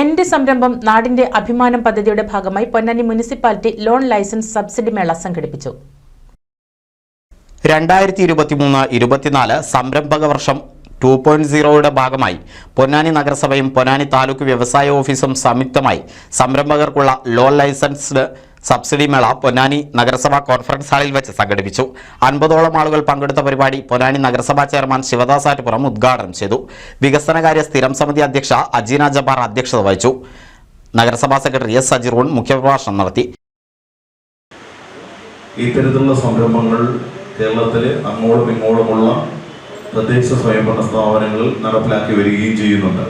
എന്റെ സംരംഭം നാടിന്റെ അഭിമാനം പദ്ധതിയുടെ ഭാഗമായി Ponnani municipality loan licence subsidy മേള സംഘടിപ്പിച്ചു. രണ്ടായിരത്തി ഇരുപത്തിമൂന്ന് ഇരുപത്തിനാല് സംരംഭക വർഷം ടു പോയിന്റ് സീറോയുടെ ഭാഗമായി പൊന്നാനി നഗരസഭയും പൊന്നാനി താലൂക്ക് വ്യവസായ ഓഫീസും സംയുക്തമായി സംരംഭകർക്കുള്ള ലോൺ ലൈസൻസ്ഡ് സബ്സിഡി മേള പൊന്നാനി നഗരസഭാ കോൺഫറൻസ് ഹാളിൽ വെച്ച് സംഘടിപ്പിച്ചു. അൻപതോളം ആളുകൾ പങ്കെടുത്ത പരിപാടി പൊന്നാനി നഗരസഭാ ചെയർമാൻ ശിവദാസ് ആറ്റുപുറം ഉദ്ഘാടനം ചെയ്തു. വികസനകാര്യ സ്ഥിരം സമിതി അധ്യക്ഷ അജീന ജബാർ അധ്യക്ഷത വഹിച്ചു. നഗരസഭാ സെക്രട്ടറി എസ് സജിറൂൺ മുഖ്യപ്രഭാഷണം നടത്തി. ഇത്തരത്തിലുള്ള സംരംഭങ്ങൾ കേരളത്തിൽ അങ്ങോട്ടും ഇങ്ങോട്ടുമുള്ള തദ്ദേശ സ്വയംഭരണ സ്ഥാപനങ്ങൾ നടപ്പിലാക്കി വരികയും ചെയ്യുന്നുണ്ട്.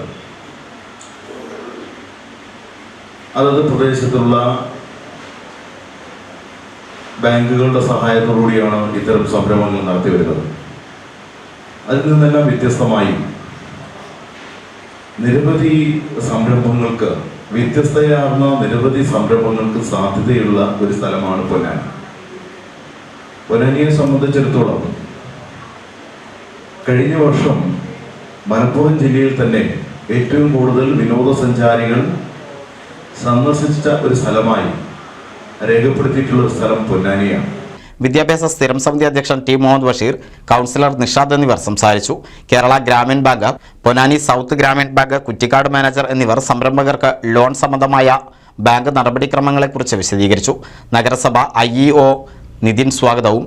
അതത് പ്രദേശത്തുള്ള ബാങ്കുകളുടെ സഹായത്തോടുകൂടിയാണ് ഇത്തരം സംരംഭങ്ങൾ നടത്തി വരുന്നത്. അതിൽ നിന്നെല്ലാം വ്യത്യസ്തമായി നിരവധി സംരംഭങ്ങൾക്ക് വ്യത്യസ്തയാർന്ന നിരവധി സംരംഭങ്ങൾക്ക് സാധ്യതയുള്ള ഒരു സ്ഥലമാണ് പൊന്നാനി. പൊന്നാനിയെ സംബന്ധിച്ചിടത്തോളം കഴിഞ്ഞ വർഷം മലപ്പുറം ജില്ലയിൽ തന്നെ ഏറ്റവും കൂടുതൽ വിനോദസഞ്ചാരികൾ സന്ദർശിച്ച ഒരു സ്ഥലമായി രേഖപ്പെടുത്തിയിട്ടുള്ള സ്ഥലം പൊന്നാനിയാണ്. വിദ്യാഭ്യാസ സ്ഥിരം സമിതി അധ്യക്ഷൻ ടി മുഹമ്മദ് ബഷീർ കൗൺസിലർ നിഷാദ് എന്നിവർ സംസാരിച്ചു. Kerala Grameen bank Ponnani south Grameen bank Kuttikkad manager എന്നിവർ സംരംഭകർക്ക് ലോൺ സംബന്ധമായ ബാങ്ക് നടപടിക്രമങ്ങളെക്കുറിച്ച് വിശദീകരിച്ചു. നഗരസഭ ഐ ഇ ഒ നിതിൻ സ്വാഗതവും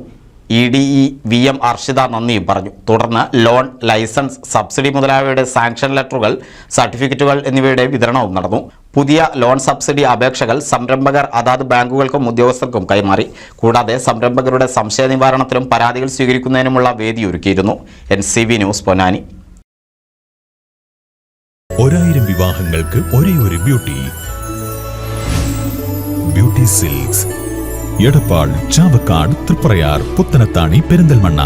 E D E V M Arshitha നന്ദിയും പറഞ്ഞു. തുടർന്ന് ലോൺ ലൈസൻസ് സബ്സിഡി മുതലായവയുടെ സാങ്ഷൻ ലെറ്ററുകൾ സർട്ടിഫിക്കറ്റുകൾ എന്നിവയുടെ വിതരണവും നടന്നു. പുതിയ ലോൺ സബ്സിഡി അപേക്ഷകൾ സംരംഭകർ അതാത് ബാങ്കുകൾക്കും ഉദ്യോഗസ്ഥർക്കും കൈമാറി. കൂടാതെ സംരംഭകരുടെ സംശയ നിവാരണത്തിനും പരാതികൾ സ്വീകരിക്കുന്നതിനുമുള്ള വേദി ഒരുക്കിയിരുന്നു. N C V news Ponnani. ഒരായിരം വിവാഹങ്ങൾക്ക് ഒരേ ഒരു beauty. Beauty silks. Edappal Chavakkad Triprayar Puthanathani Perinthalmanna.